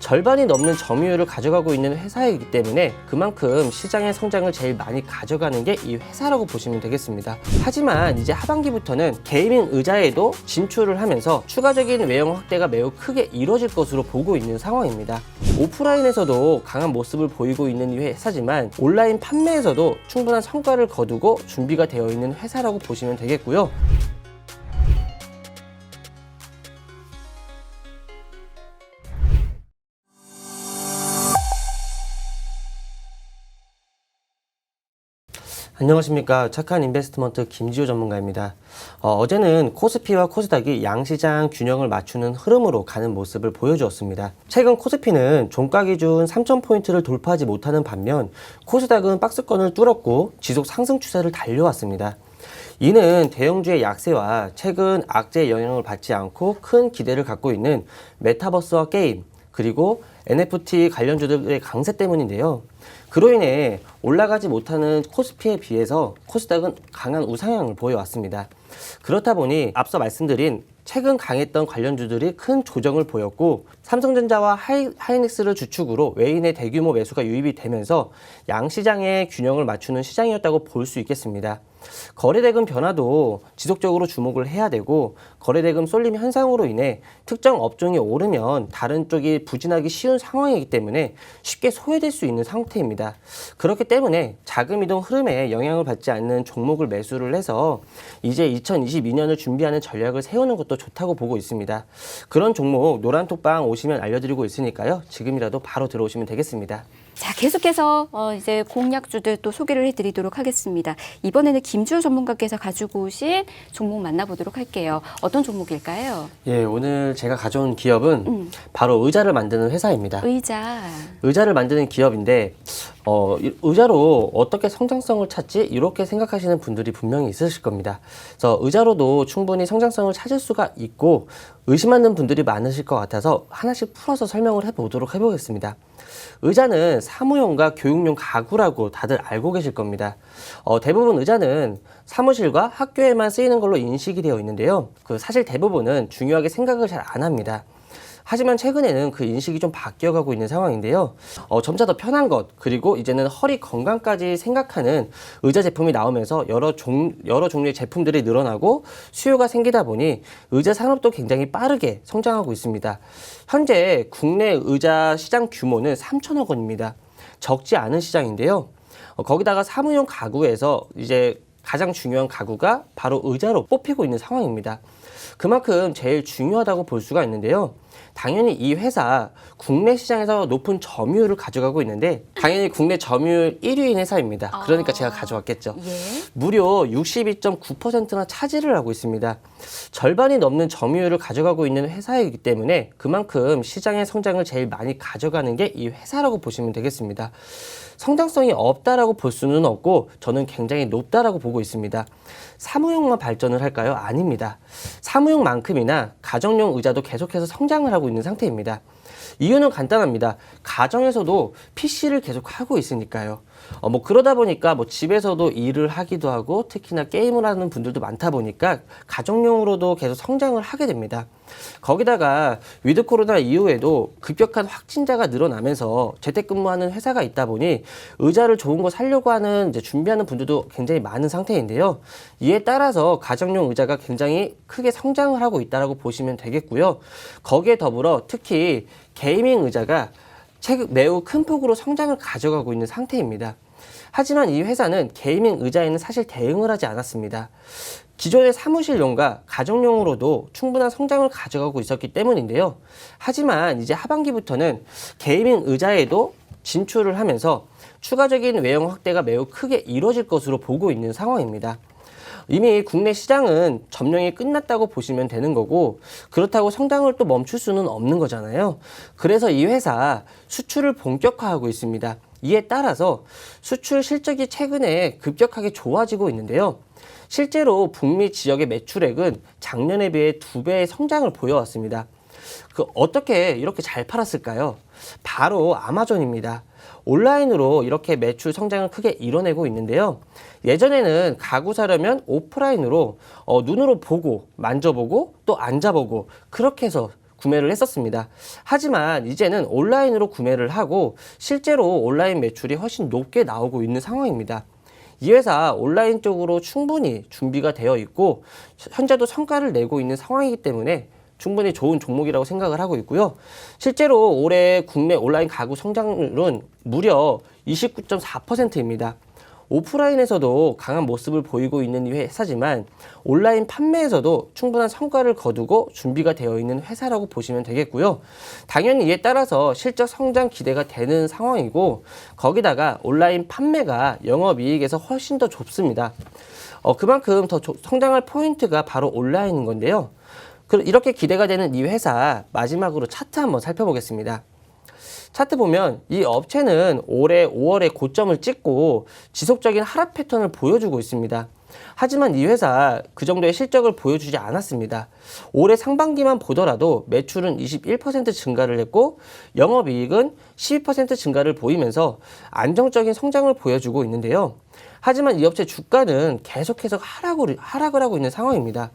절반이 넘는 점유율을 가져가고 있는 회사이기 때문에 그만큼 시장의 성장을 제일 많이 가져가는 게 이 회사라고 보시면 되겠습니다. 하지만 이제 하반기부터는 게이밍 의자에도 진출을 하면서 추가적인 외형 확대가 매우 크게 이루어질 것으로 보고 있는 상황입니다. 오프라인에서도 강한 모습을 보이고 있는 이 회사지만 온라인 판매에서도 충분한 성과를 거두고 준비가 되어 있는 회사라고 보시면 되겠고요. 안녕하십니까 착한 인베스트먼트 김지호 전문가입니다. 어, 제는 코스피와 코스닥이 양시장 균형을 맞추는 흐름으로 가는 모습을 보여주었습니다. 최근 코스피는 종가 기준 3,000포인트를 돌파하지 못하는 반면 코스닥은 박스권을 뚫었고 지속 상승 추세를 달려왔습니다. 이는 대형주의 약세와 최근 악재의 영향을 받지 않고 큰 기대를 갖고 있는 메타버스와 게임 그리고 NFT 관련주들의 강세 때문인데요. 그로 인해 올라가지 못하는 코스피에 비해서 코스닥은 강한 우상향을 보여왔습니다. 그렇다 보니 앞서 말씀드린 최근 강했던 관련주들이 큰 조정을 보였고 삼성전자와 하이, 하이닉스를 주축으로 외인의 대규모 매수가 유입이 되면서 양 시장의 균형을 맞추는 시장이었다고 볼 수 있겠습니다. 거래대금 변화도 지속적으로 주목을 해야 되고 거래대금 쏠림 현상으로 인해 특정 업종이 오르면 다른 쪽이 부진하기 쉬운 상황이기 때문에 쉽게 소외될 수 있는 상태입니다. 그렇기 때문에 자금 이동 흐름에 영향을 받지 않는 종목을 매수를 해서 이제 2022년을 준비하는 전략을 세우는 것도 좋다고 보고 있습니다. 그런 종목 노란톡방 오시면 알려드리고 있으니까요. 지금이라도 바로 들어오시면 되겠습니다. 자, 계속해서 어, 이제 공약주들 또 소개를 해드리도록 하겠습니다. 이번에는 김주호 전문가께서 가지고 오신 종목 만나보도록 할게요. 어떤 종목일까요? 예, 오늘 제가 가져온 기업은 바로 의자를 만드는 회사입니다. 의자. 의자를 만드는 기업인데 어, 이- 의자로 어떻게 성장성을 찾지 이렇게 생각하시는 분들이 분명히 있으실 겁니다. 그래서 의자로도 충분히 성장성을 찾을 수가 있고 의심하는 분들이 많으실 것 같아서 하나씩 풀어서 설명을 해보도록 해보겠습니다. 의자는 사무용과 교육용 가구라고 다들 알고 계실 겁니다. 어, 대부분 의자는 사무실과 학교에만 쓰이는 걸로 인식이 되어 있는데요. 그 사실 대부분은 중요하게 생각을 잘 안 합니다. 하지만 최근에는 그 인식이 좀 바뀌어가고 있는 상황인데요. 어, 점차 더 편한 것 그리고 이제는 허리 건강까지 생각하는 의자 제품이 나오면서 여러 종 여러 종류의 제품들이 늘어나고 수요가 생기다 보니 의자 산업도 굉장히 빠르게 성장하고 있습니다. 현재 국내 의자 시장 규모는 3천억 원입니다. 적지 않은 시장인데요. 어, 거기다가 사무용 가구에서 이제 가장 중요한 가구가 바로 의자로 뽑히고 있는 상황입니다. 그만큼 제일 중요하다고 볼 수가 있는데요. 당연히 이 회사 국내 시장에서 높은 점유율을 가져가고 있는데 당연히 국내 점유율 1위인 회사입니다. 그러니까 제가 가져왔겠죠. 예. 무려 62.9%나 차지를 하고 있습니다. 절반이 넘는 점유율을 가져가고 있는 회사이기 때문에 그만큼 시장의 성장을 제일 많이 가져가는 게 이 회사라고 보시면 되겠습니다. 성장성이 없다라고 볼 수는 없고 저는 굉장히 높다라고 보고 있습니다. 사무용만 발전을 할까요? 아닙니다. 사무용만큼이나 가정용 의자도 계속해서 성장을 하고 있는 상태입니다. 이유는 간단합니다. 가정에서도 PC를 계속 하고 있으니까요. 어, 뭐 그러다 보니까 뭐 집에서도 일을 하기도 하고 특히나 게임을 하는 분들도 많다 보니까 가정용으로도 계속 성장을 하게 됩니다. 거기다가 위드 코로나 이후에도 급격한 확진자가 늘어나면서 재택근무하는 회사가 있다 보니 의자를 좋은 거 사려고 하는 이제 준비하는 분들도 굉장히 많은 상태인데요. 이에 따라서 가정용 의자가 굉장히 크게 성장을 하고 있다라고 보시면 되겠고요. 거기에 더불어 특히 게이밍 의자가 최근 매우 큰 폭으로 성장을 가져가고 있는 상태입니다. 하지만 이 회사는 게이밍 의자에는 사실 대응을 하지 않았습니다. 기존의 사무실용과 가정용으로도 충분한 성장을 가져가고 있었기 때문인데요. 하지만 이제 하반기부터는 게이밍 의자에도 진출을 하면서 추가적인 외형 확대가 매우 크게 이루어질 것으로 보고 있는 상황입니다. 이미 국내 시장은 점령이 끝났다고 보시면 되는 거고 그렇다고 성장을 또 멈출 수는 없는 거잖아요. 그래서 이 회사 수출을 본격화하고 있습니다. 이에 따라서 수출 실적이 최근에 급격하게 좋아지고 있는데요. 실제로 북미 지역의 매출액은 작년에 비해 두 배의 성장을 보여왔습니다. 그 어떻게 이렇게 잘 팔았을까요? 바로 아마존입니다. 온라인으로 이렇게 매출 성장을 크게 이뤄내고 있는데요. 예전에는 가구 사려면 오프라인으로 어, 눈으로 보고 만져보고 또 앉아보고 그렇게 해서 구매를 했었습니다. 하지만 이제는 온라인으로 구매를 하고 실제로 온라인 매출이 훨씬 높게 나오고 있는 상황입니다. 이 회사 온라인 쪽으로 충분히 준비가 되어 있고 현재도 성과를 내고 있는 상황이기 때문에 충분히 좋은 종목이라고 생각을 하고 있고요. 실제로 올해 국내 온라인 가구 성장률은 무려 29.4%입니다. 오프라인에서도 강한 모습을 보이고 있는 이 회사지만 온라인 판매에서도 충분한 성과를 거두고 준비가 되어 있는 회사라고 보시면 되겠고요. 당연히 이에 따라서 실적 성장 기대가 되는 상황이고 거기다가 온라인 판매가 영업이익에서 훨씬 더 좁습니다. 어, 그만큼 더 조- 성장할 포인트가 바로 온라인인 건데요. 그- 이렇게 기대가 되는 이 회사 마지막으로 차트 한번 살펴보겠습니다. 차트 보면 이 업체는 올해 5월에 고점을 찍고 지속적인 하락 패턴을 보여주고 있습니다. 하지만 이 회사 그 정도의 실적을 보여주지 않았습니다. 올해 상반기만 보더라도 매출은 21% 증가를 했고 영업이익은 12% 증가를 보이면서 안정적인 성장을 보여주고 있는데요. 하지만 이 업체 주가는 계속해서 하락을, 하락을 하고 있는 상황입니다.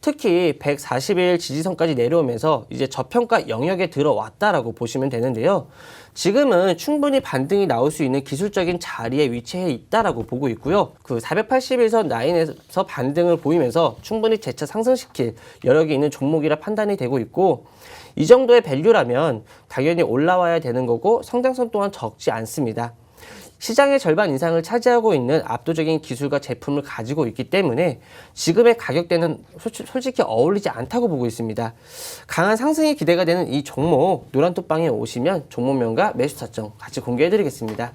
특히 140일 지지선까지 내려오면서 이제 저평가 영역에 들어왔다라고 보시면 되는데요. 지금은 충분히 반등이 나올 수 있는 기술적인 자리에 위치해 있다라고 보고 있고요. 그 481선 라인에서 반등을 보이면서 충분히 재차 상승시킬 여력이 있는 종목이라 판단이 되고 있고 이 정도의 밸류라면 당연히 올라와야 되는 거고 성장성 또한 적지 않습니다. 시장의 절반 이상을 차지하고 있는 압도적인 기술과 제품을 가지고 있기 때문에 지금의 가격대는 솔직- 솔직히 어울리지 않다고 보고 있습니다. 강한 상승이 기대가 되는 이 종목 노란톡방에 오시면 종목명과 매수 타점 같이 공개해 드리겠습니다.